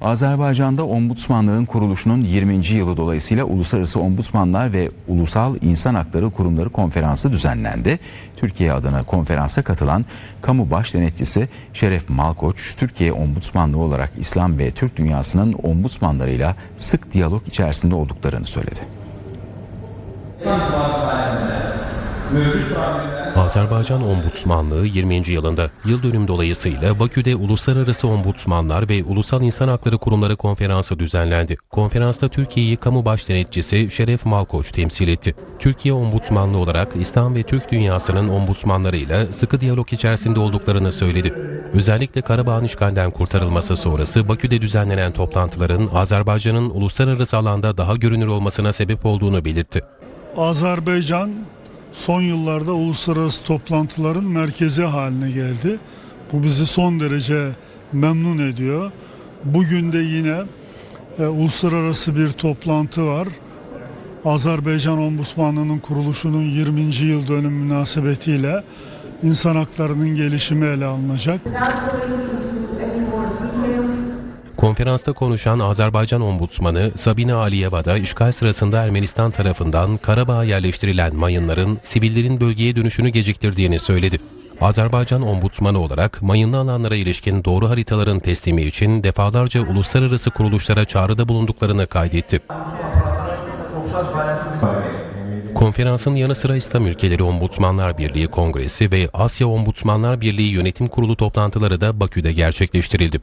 Azerbaycan'da ombudsmanlığın kuruluşunun 20. yılı dolayısıyla Uluslararası Ombudsmanlar ve Ulusal İnsan Hakları Kurumları Konferansı düzenlendi. Türkiye adına konferansa katılan kamu baş denetçisi Şeref Malkoç, Türkiye Ombudsmanlığı olarak İslam ve Türk dünyasının ombudsmanlarıyla sık diyalog içerisinde olduklarını söyledi. Azerbaycan Ombudsmanlığı 20. yılında yıl dönüm dolayısıyla Bakü'de Uluslararası Ombudsmanlar ve Ulusal İnsan Hakları Kurumları Konferansı düzenlendi. Konferansta Türkiye'yi kamu baş denetçisi Şeref Malkoç temsil etti. Türkiye Ombudsmanlığı olarak İslam ve Türk dünyasının ombudsmanlarıyla sıkı diyalog içerisinde olduklarını söyledi. Özellikle Karabağ'ın işgalden kurtarılması sonrası Bakü'de düzenlenen toplantıların Azerbaycan'ın uluslararası alanda daha görünür olmasına sebep olduğunu belirtti. Azerbaycan son yıllarda uluslararası toplantıların merkezi haline geldi. Bu bizi son derece memnun ediyor. Bugün de yine e, uluslararası bir toplantı var. Azerbaycan Ombudsmanlığı'nın kuruluşunun 20. yıl dönümü münasebetiyle insan haklarının gelişimi ele alınacak. Konferansta konuşan Azerbaycan Ombudsmanı Sabine Aliyeva da işgal sırasında Ermenistan tarafından Karabağ'a yerleştirilen mayınların sivillerin bölgeye dönüşünü geciktirdiğini söyledi. Azerbaycan Ombudsmanı olarak mayınlı alanlara ilişkin doğru haritaların teslimi için defalarca uluslararası kuruluşlara çağrıda bulunduklarını kaydetti. Konferansın yanı sıra İslam Ülkeleri Ombudsmanlar Birliği Kongresi ve Asya Ombudsmanlar Birliği Yönetim Kurulu toplantıları da Bakü'de gerçekleştirildi.